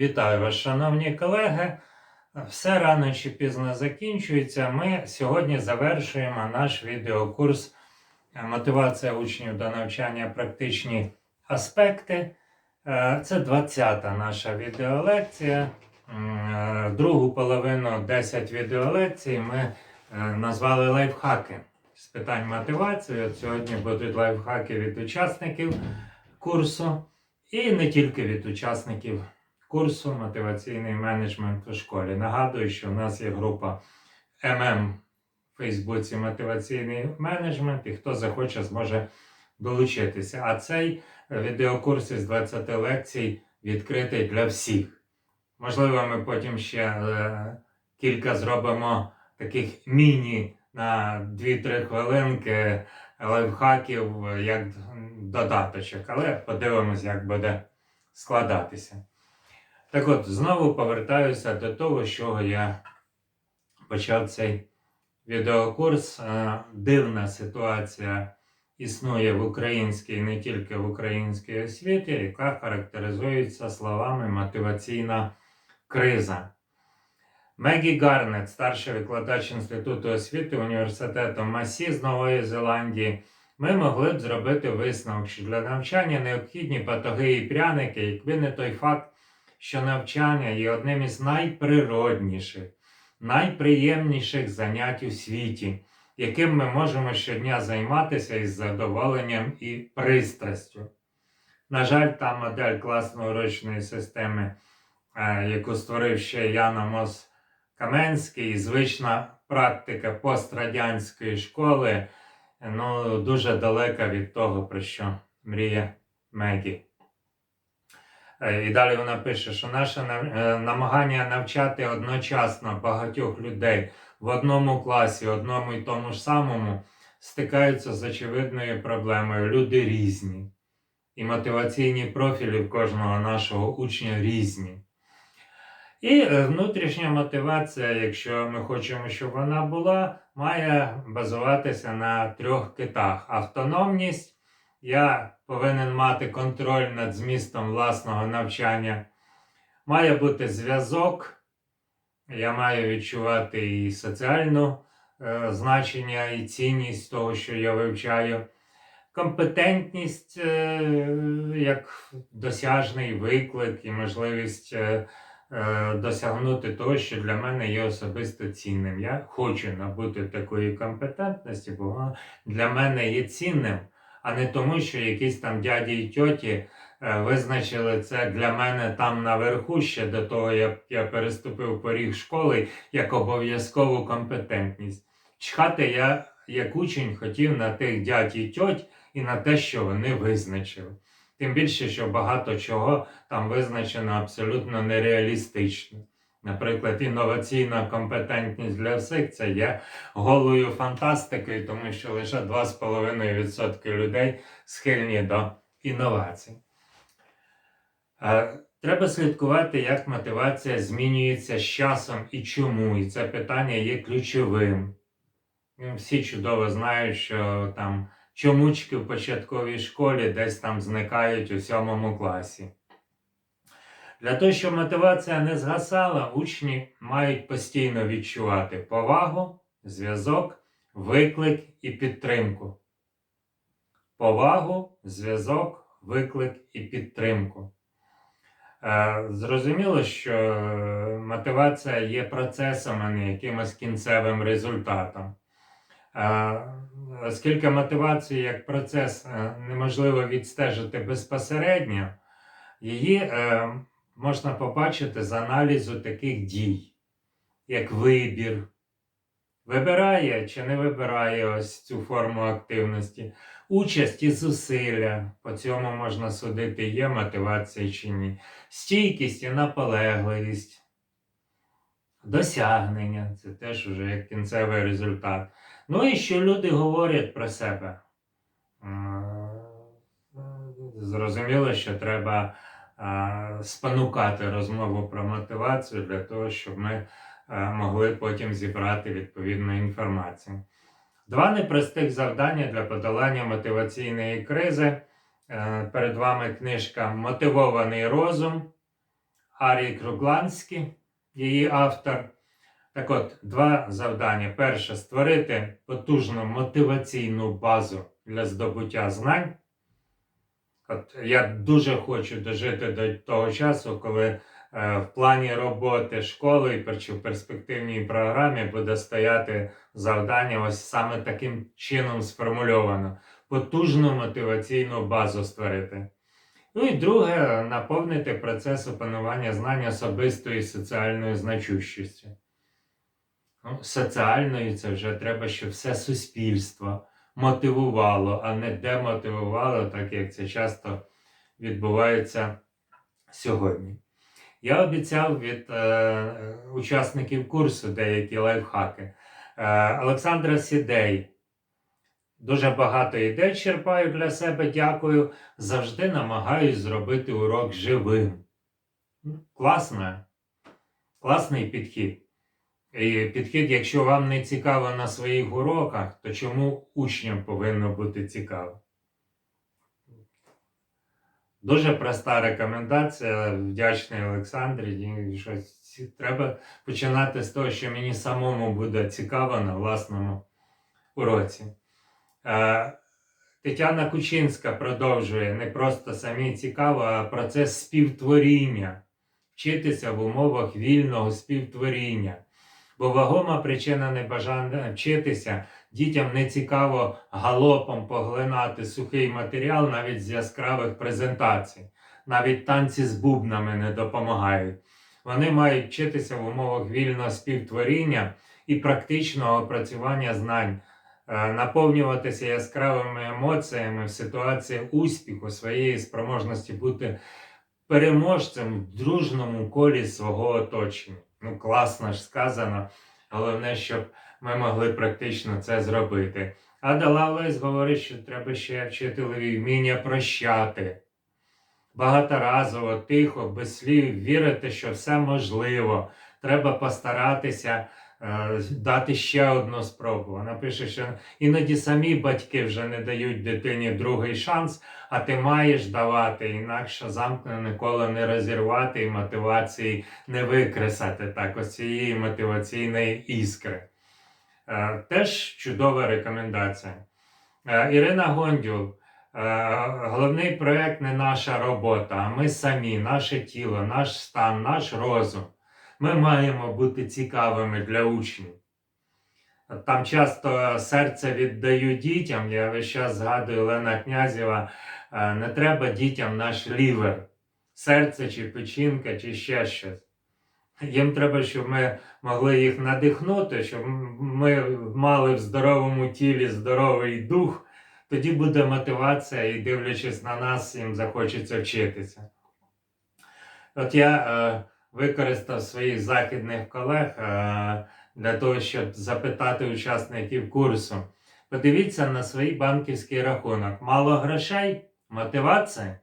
Вітаю вас, шановні колеги. Все рано чи пізно закінчується. Ми сьогодні завершуємо наш відеокурс Мотивація учнів до навчання практичні аспекти. Е, Це 20-та наша відеолекція. Е, Другу половину 10 відеолекцій ми е, назвали лайфхаки з питань мотивації. От сьогодні будуть лайфхаки від учасників курсу і не тільки від учасників курсу мотиваційний менеджмент у школі. Нагадую, що в нас є група ММ в Фейсбуці мотиваційний менеджмент, і хто захоче, зможе долучитися. А цей відеокурс із 20 лекцій відкритий для всіх. Можливо, ми потім ще е, кілька зробимо таких міні на 2-3 хвилинки лайфхаків е, як додаточок, але подивимось, як буде складатися. Так от, знову повертаюся до того, з чого я почав цей відеокурс. Е, Дивна ситуація існує в українській, не тільки в українській освіті, яка характеризується словами мотиваційна криза. Мегі Гарнет, старший викладач Інституту освіти університету Масі з Нової Зеландії, ми могли б зробити висновок, що для навчання необхідні патоги і пряники, якби не той факт, що навчання є одним із найприродніших, найприємніших занять у світі, яким ми можемо щодня займатися із задоволенням і пристрастю. На жаль, та модель класно-урочної системи, е, яку створив ще Ян Амос Каменський, і звична практика пострадянської школи, ну, дуже далека від того, про що мріє Мегі. Е, І далі вона пише, що наше е, намагання навчати одночасно багатьох людей в одному класі, одному і тому ж самому, стикаються з очевидною проблемою. Люди різні. І мотиваційні профілі в кожного нашого учня різні. І е, внутрішня мотивація, якщо ми хочемо, щоб вона була, має базуватися на трьох китах: автономність. Я повинен мати контроль над змістом власного навчання. Має бути зв'язок. Я маю відчувати і соціальну е, значення, і цінність того, що я вивчаю. Компетентність е, як досяжний виклик і можливість е, е, досягнути того, що для мене є особисто цінним. Я хочу набути такої компетентності, бо для мене є цінним а не тому, що якісь там дяді і тьоті е, визначили це для мене там наверху ще до того, як я переступив поріг школи як обов'язкову компетентність. Чхати я, як учень, хотів на тих дядь і тьоть і на те, що вони визначили. Тим більше, що багато чого там визначено абсолютно нереалістично. Наприклад, інноваційна компетентність для всіх це є голою фантастикою, тому що лише 2,5% людей схильні до інновацій. Е, Треба слідкувати, як мотивація змінюється з часом і чому. І це питання є ключовим. Ну, Всі чудово знають, що там чомучки в початковій школі десь там зникають у сьомому класі. Для того, щоб мотивація не згасала, учні мають постійно відчувати повагу, зв'язок, виклик і підтримку. Повагу, зв'язок, виклик і підтримку. Е, Зрозуміло, що е, мотивація є процесом, а не якимось кінцевим результатом. Е, Оскільки мотивацію як процес неможливо відстежити безпосередньо, її можна побачити з аналізу таких дій, як вибір. Вибирає чи не вибирає ось цю форму активності, участь і зусилля. По цьому можна судити, є мотивація чи ні. Стійкість і наполегливість, досягнення це теж уже як кінцевий результат. Ну і що люди говорять про себе. Зрозуміло, що треба спонукати розмову про мотивацію для того, щоб ми могли потім зібрати відповідну інформацію. Два непростих завдання для подолання мотиваційної кризи. Е, Перед вами книжка Мотивований розум Арії Кругланські, її автор. Так от, два завдання. Перше створити потужну мотиваційну базу для здобуття знань. От я дуже хочу дожити до того часу, коли е, в плані роботи школи чи в перспективній програмі буде стояти завдання ось саме таким чином сформульовано. Потужну мотиваційну базу створити. Ну і друге, наповнити процес опанування знань особистою і соціальною значущістю. Ну, соціальною це вже треба, щоб все суспільство мотивувало, а не демотивувало, так як це часто відбувається сьогодні. Я обіцяв від е, учасників курсу деякі лайфхаки. Е, Олександра Сідей. Дуже багато ідей черпаю для себе, дякую. Завжди намагаюсь зробити урок живим. Класно. Класний підхід. І підхід, якщо вам не цікаво на своїх уроках, то чому учням повинно бути цікаво? Дуже проста рекомендація. Вдячний Олександрі. І що ці- треба починати з того, що мені самому буде цікаво на власному уроці. Е, Тетяна Кучинська продовжує не просто самі цікаво, а процес співтворіння, вчитися в умовах вільного співтворіння. Бо вагома причина небажання вчитися дітям не цікаво галопом поглинати сухий матеріал навіть з яскравих презентацій. Навіть танці з бубнами не допомагають. Вони мають вчитися в умовах вільного співтворіння і практичного опрацювання знань, е, наповнюватися яскравими емоціями в ситуації успіху, своєї спроможності бути переможцем в дружному колі свого оточення. Ну, класно ж сказано. Головне, щоб ми могли практично це зробити. А Далалес говорить, що треба ще вчителеві вміння прощати. Багаторазово, тихо, без слів, вірити, що все можливо. Треба постаратися дати ще одну спробу. Вона пише, що іноді самі батьки вже не дають дитині другий шанс, а ти маєш давати, інакше замкне ніколи не розірвати і мотивації не викресати так ось цієї мотиваційної іскри. Е, Теж чудова рекомендація. Е, Ірина Гондюл. е, Головний проєкт не наша робота, а ми самі, наше тіло, наш стан, наш розум. Ми маємо бути цікавими для учнів. Там часто серце віддаю дітям. Я весь час згадую Олена Князєва. е, Не треба дітям наш лівер, серце чи печінка, чи ще щось. Їм треба, щоб ми могли їх надихнути, щоб ми мали в здоровому тілі здоровий дух. Тоді буде мотивація, і дивлячись на нас, їм захочеться вчитися. От я е, використав своїх західних колег е, для того, щоб запитати учасників курсу. Подивіться на свій банківський рахунок. Мало грошей? Мотивація?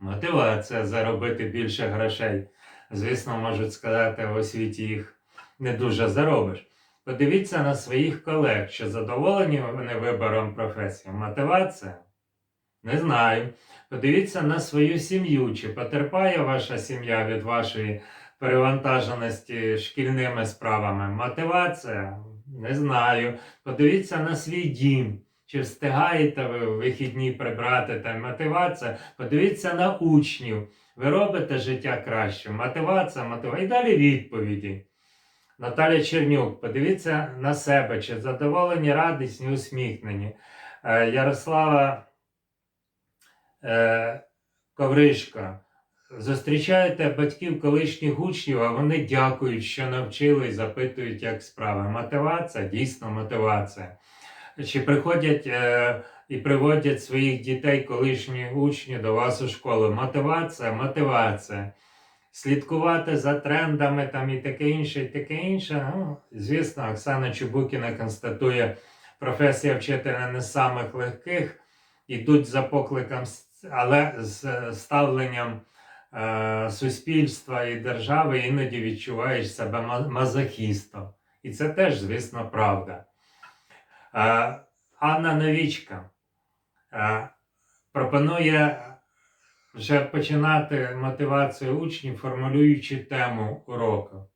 Мотивація заробити більше грошей. Звісно, можуть сказати, в освіті їх не дуже заробиш. Подивіться на своїх колег, чи задоволені вони вибором професії. Мотивація? Не знаю. Подивіться на свою сім'ю, чи потерпає ваша сім'я від вашої перевантаженості шкільними справами. Мотивація? Не знаю. Подивіться на свій дім. Чи встигаєте ви в вихідні прибрати та мотивація? Подивіться на учнів. Ви робите життя краще. Мотивація, мотивація. І далі відповіді. Наталя Чернюк, подивіться на себе, чи задоволені, радісні, усміхнені. Е, Ярослава е, Ковришка. Зустрічаєте батьків колишніх учнів, а вони дякують, що навчили і запитують, як справи. Мотивація, дійсно мотивація. Чи приходять е, і приводять своїх дітей, колишні учні до вас у школу? Мотивація, мотивація. Слідкувати за трендами там і таке інше, і таке інше. Ну, звісно, Оксана Чубукіна констатує, професія вчителя не з самих легких, ідуть за покликом, але з ставленням суспільства і держави іноді відчуваєш себе ма- мазохістом. І це теж, звісно, правда. Е, Анна Новічка е, пропонує вже починати мотивацію учнів, формулюючи тему уроку.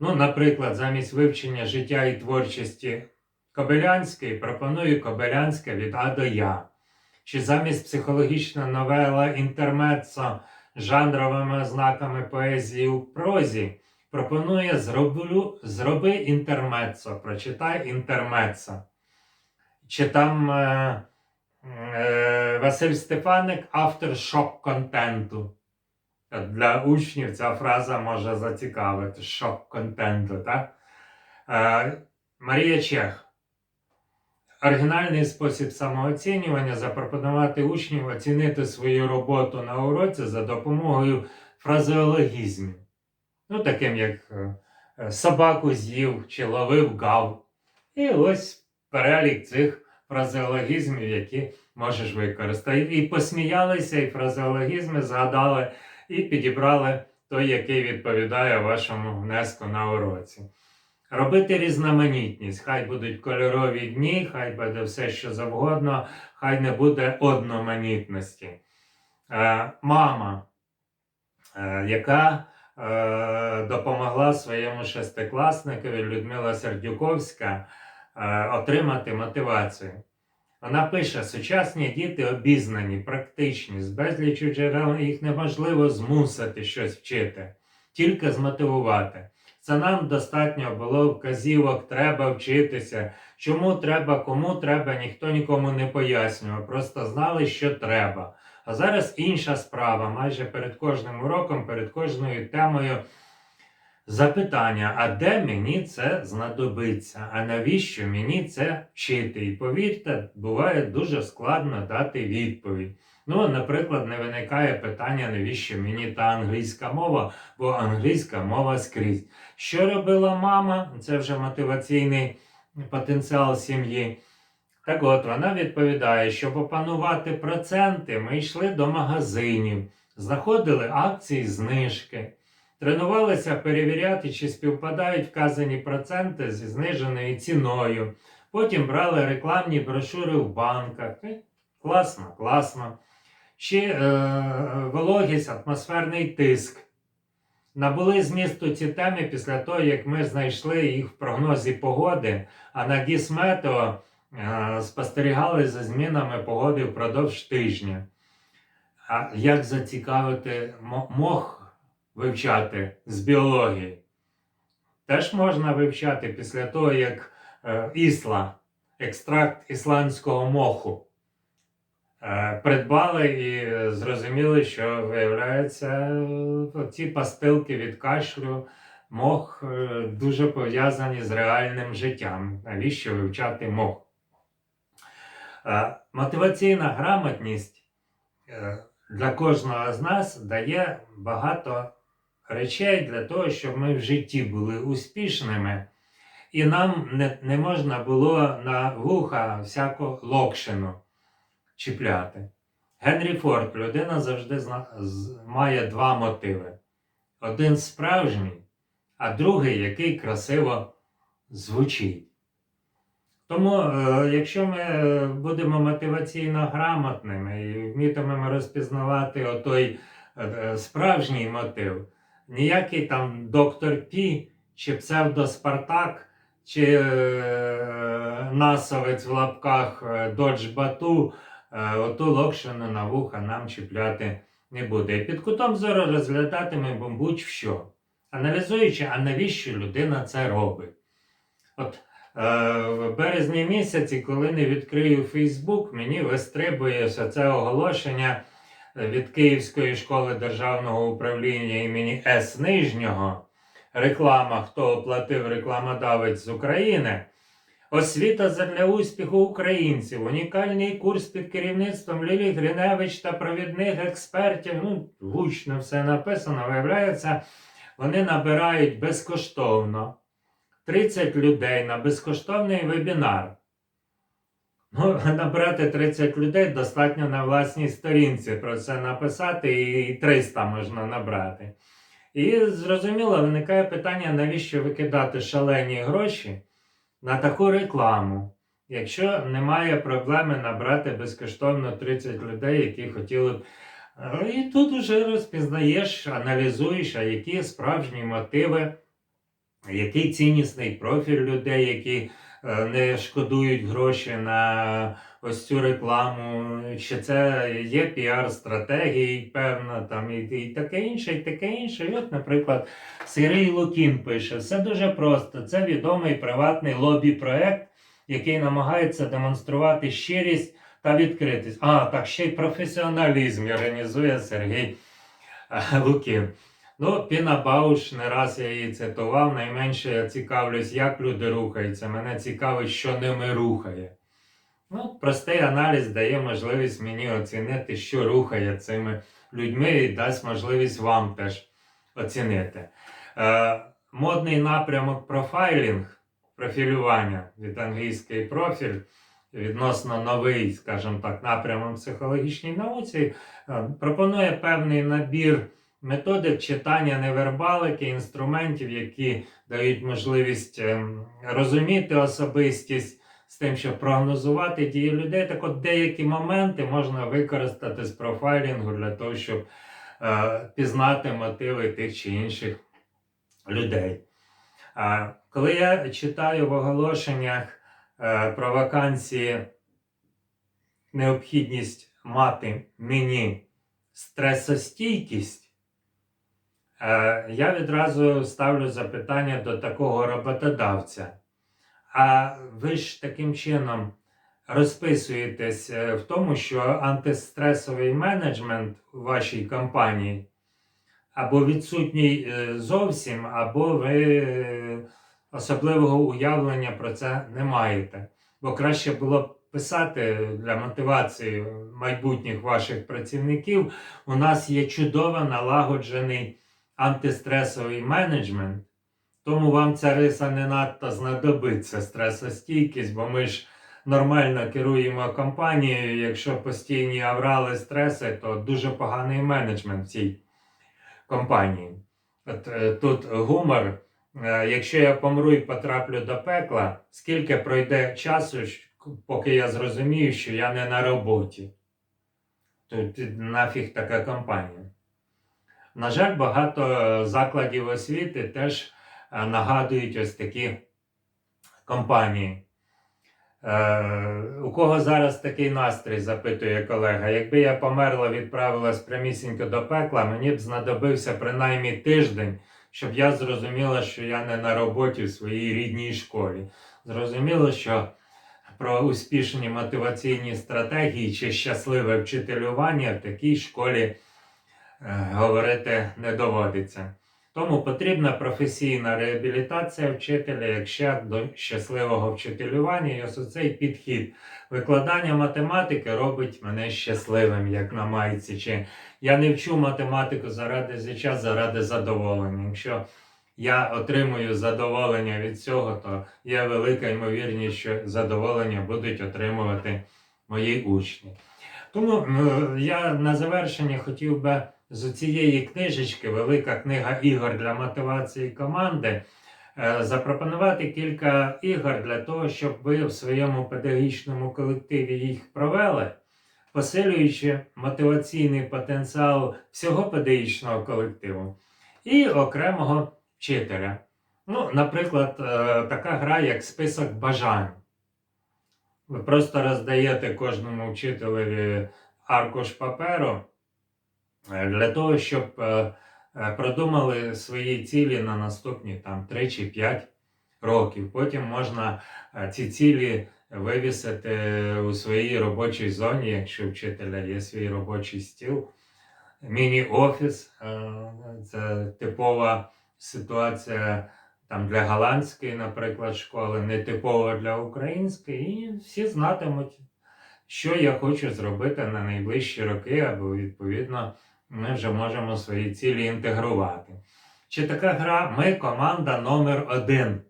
Ну, наприклад, замість вивчення життя і творчості Кобилянської пропоную Кобилянське від А до Я. Чи замість психологічна новела інтермеццо з жанровими ознаками поезії у прозі пропонує зроблю, зроби інтермеццо, прочитай інтермеццо. Чи там е, е, Василь Стефаник автор шок-контенту. Для учнів ця фраза може зацікавити шок-контенту, так? Е, Марія Чех. Оригінальний спосіб самооцінювання запропонувати учнів оцінити свою роботу на уроці за допомогою фразеологізмів. Ну, таким як е, е, собаку з'їв чи ловив гав. І ось перелік цих фразеологізмів, які можеш використати. І посміялися, і фразеологізми згадали, і підібрали той, який відповідає вашому внеску на уроці. Робити різноманітність. Хай будуть кольорові дні, хай буде все, що завгодно, хай не буде одноманітності. Е, мама, е, яка е, допомогла своєму шестикласникові Людмила Сердюковська е, отримати мотивацію. Вона пише: сучасні діти обізнані, практичні, з безлічу джерел їх неможливо змусити щось вчити, тільки змотивувати. Це нам достатньо було вказівок, треба вчитися. Чому треба, кому треба, ніхто нікому не пояснював. Просто знали, що треба. А зараз інша справа. Майже перед кожним уроком, перед кожною темою запитання: а де мені це знадобиться? А навіщо мені це вчити? І повірте, буває дуже складно дати відповідь. Ну, наприклад, не виникає питання, навіщо мені та англійська мова, бо англійська мова скрізь. Що робила мама? Це вже мотиваційний потенціал сім'ї. Так от, вона відповідає, щоб опанувати проценти, ми йшли до магазинів, знаходили акції знижки, тренувалися перевіряти, чи співпадають вказані проценти зі зниженою ціною. Потім брали рекламні брошури в банках. Е, Класно, класно. Чи е, вологість, атмосферний тиск. Набули змісту ці теми після того, як ми знайшли їх в прогнозі погоди, а на Гісметео е, спостерігали за змінами погоди впродовж тижня. А як зацікавити мох вивчати з біології? Теж можна вивчати після того, як е, ісла, екстракт ісландського моху. Е, Придбали і зрозуміли, що виявляється, е, ці пастилки від кашлю, мох е, дуже пов'язані з реальним життям. Навіщо вивчати мох? Мотиваційна грамотність для кожного з нас дає багато речей для того, щоб ми в житті були успішними. І нам не, не можна було на вуха всяку локшину чіпляти. Генрі Форд, людина завжди має два мотиви: один справжній, а другий, який красиво звучить. Тому, е, якщо ми будемо мотиваційно грамотними і вмітимемо розпізнавати отой е, е, справжній мотив, ніякий там доктор Пі чи псевдоспартак, чи насовець в лапках Додж Бату оту локшину на вуха нам чіпляти не буде. І під кутом зору розглядатиме будь-що, аналізуючи, а навіщо людина це робить. От е, в березні місяці, коли не відкрию Фейсбук, мені вистрибує це оголошення е, від Київської школи державного управління імені С. Нижнього. Реклама, хто оплатив рекламодавець з України. Освіта для успіху українців, унікальний курс під керівництвом Лілі Гриневич та провідних експертів. Ну, гучно все написано. Виявляється, вони набирають безкоштовно 30 людей на безкоштовний вебінар. Ну, набрати 30 людей достатньо на власній сторінці про це написати, і 300 можна набрати. І зрозуміло, виникає питання, навіщо викидати шалені гроші на таку рекламу, якщо немає проблеми набрати безкоштовно 30 людей, які хотіли б Е, І тут уже розпізнаєш, аналізуєш, а які справжні мотиви, який ціннісний профіль людей, які не шкодують гроші на ось цю рекламу, чи це є піар-стратегії, певна, там, і, і таке інше, і таке інше. І от, наприклад, Сергій Лукін пише: все дуже просто. Це відомий приватний лобі-проект, який намагається демонструвати щирість та відкритість. А, так ще й професіоналізм організує Сергій е, Лукін. Ну, Піна Бауш, не раз я її цитував. Найменше я цікавлюсь, як люди рухаються. Мене цікавить, що ними рухає. Ну, простий аналіз дає можливість мені оцінити, що рухає цими людьми, і дасть можливість вам теж оцінити. Е, модний напрямок профайлінг, профілювання від англійський профіль, відносно новий, скажімо так, напрямок психологічній науці, е, пропонує певний набір методик читання невербалики, інструментів, які дають можливість ем, розуміти особистість з тим, щоб прогнозувати дії людей. Так от деякі моменти можна використати з профайлінгу для того, щоб е, пізнати мотиви тих чи інших людей. А коли я читаю в оголошеннях е, про вакансії необхідність мати мені стресостійкість, е, я відразу ставлю запитання до такого роботодавця. А ви ж таким чином розписуєтесь е, в тому, що антистресовий менеджмент у вашій компанії або відсутній е, зовсім, або ви е, особливого уявлення про це не маєте. Бо краще було б писати для мотивації майбутніх ваших працівників. У нас є чудово налагоджений антистресовий менеджмент. Тому вам ця риса не надто знадобиться стресостійкість, бо ми ж нормально керуємо компанією. Якщо постійні аврали, стреси, то дуже поганий менеджмент в цій компанії. От е, тут гумор. Е, Якщо я помру і потраплю до пекла, скільки пройде часу, поки я зрозумію, що я не на роботі? Тут нафіг така компанія. На жаль, багато е, закладів освіти теж е, нагадують ось такі компанії. Е, у кого зараз такий настрій, запитує колега. Якби я померла, відправилась прямісінько до пекла, мені б знадобився принаймні тиждень, щоб я зрозуміла, що я не на роботі в своїй рідній школі. Зрозуміло, що про успішні мотиваційні стратегії чи щасливе вчителювання в такій школі говорити не доводиться. Тому потрібна професійна реабілітація вчителя як ще до щасливого вчителювання. І ось цей підхід. Викладання математики робить мене щасливим, як на майці. Чи я не вчу математику заради зича, заради задоволення. Якщо я отримую задоволення від цього, то є велика ймовірність, що задоволення будуть отримувати мої учні. Тому я на завершення хотів би з цієї книжечки, велика книга ігор для мотивації команди, е, запропонувати кілька ігор для того, щоб ви в своєму педагогічному колективі їх провели, посилюючи мотиваційний потенціал всього педагогічного колективу і окремого вчителя. Ну, наприклад, е, така гра, як список бажань. Ви просто роздаєте кожному вчителеві аркуш паперу для того, щоб е, е, продумали свої цілі на наступні там 3 чи 5 років. Потім можна е, ці цілі вивісити у своїй робочій зоні, якщо вчителя є свій робочий стіл. Міні-офіс е, це типова ситуація там для голландської, наприклад, школи, не типова для української, і всі знатимуть, що я хочу зробити на найближчі роки, або відповідно ми вже можемо свої цілі інтегрувати. Чи така гра ми команда номер один.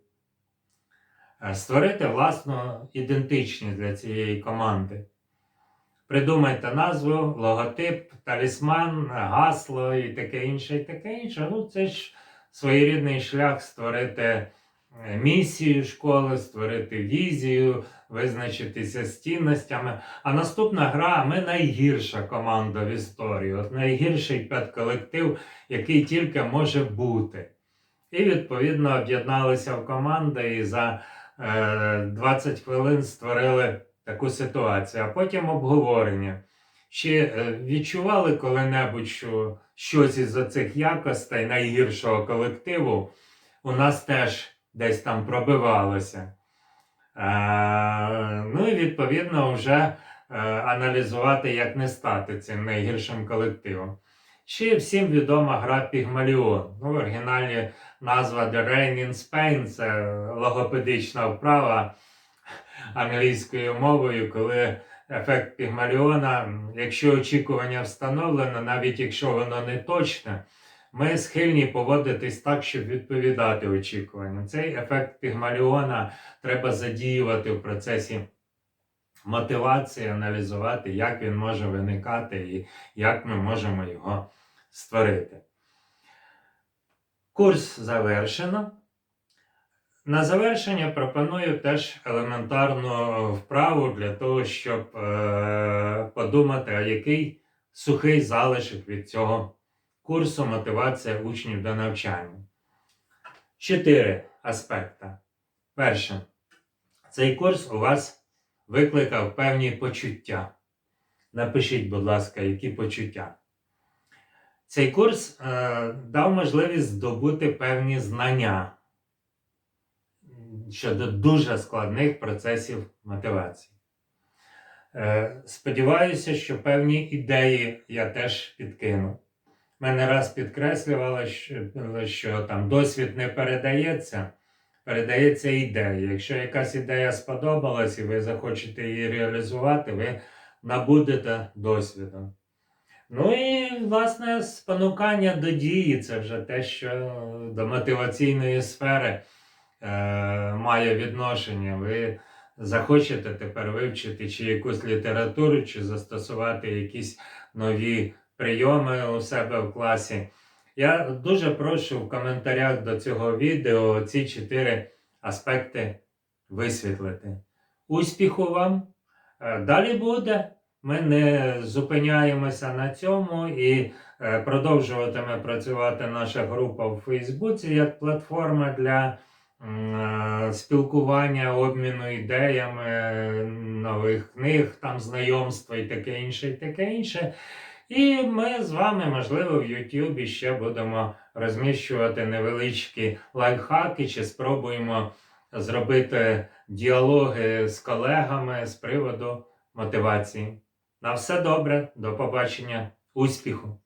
Е, Створити власну ідентичність для цієї команди. Придумайте назву, логотип, талісман, гасло і таке інше, і таке інше. Ну, це ж своєрідний шлях створити е, місію школи, створити візію, визначитися з цінностями. А наступна гра ми найгірша команда в історії, от найгірший педколектив, який тільки може бути. І відповідно об'єдналися в команди і за е, 20 хвилин створили таку ситуацію, а потім обговорення. Чи е, відчували коли-небудь, що щось із цих якостей найгіршого колективу у нас теж десь там пробивалося? Е, ну і відповідно вже е, аналізувати, як не стати цим найгіршим колективом. Ще всім відома гра Пігмаліон. Ну, в оригіналі назва The Rain in Spain це логопедична вправа англійською мовою, коли ефект Пігмаліона, якщо очікування встановлено, навіть якщо воно не точне, ми схильні поводитись так, щоб відповідати очікуванням. Цей ефект Пігмаліона треба задіювати в процесі мотивації, аналізувати, як він може виникати і як ми можемо його створити. Курс завершено. На завершення пропоную теж елементарну вправу для того, щоб е, подумати, а який сухий залишок від цього курсу мотивація учнів до навчання. Чотири аспекти. Перше, цей курс у вас викликав певні почуття. Напишіть, будь ласка, які почуття. Цей курс е, дав можливість здобути певні знання щодо дуже складних процесів мотивації. Е, сподіваюся, що певні ідеї я теж підкину. Ми не раз підкреслювали, що, що там досвід не передається, передається ідея. Якщо якась ідея сподобалась і ви захочете її реалізувати, ви набудете досвіду. Ну і, власне, спонукання до дії це вже те, що до мотиваційної сфери е, має відношення. Ви захочете тепер вивчити чи якусь літературу, чи застосувати якісь нові прийоми у себе в класі. Я дуже прошу в коментарях до цього відео ці чотири аспекти висвітлити. Успіху вам! Е, Далі буде. Ми не зупиняємося на цьому і е, продовжуватиме працювати наша група в Фейсбуці як платформа для е, спілкування, обміну ідеями, нових книг, там знайомства і таке інше, і таке інше. І ми з вами, можливо, в Ютубі ще будемо розміщувати невеличкі лайфхаки, чи спробуємо зробити діалоги з колегами з приводу мотивації. На все добре, до побачення, успіху!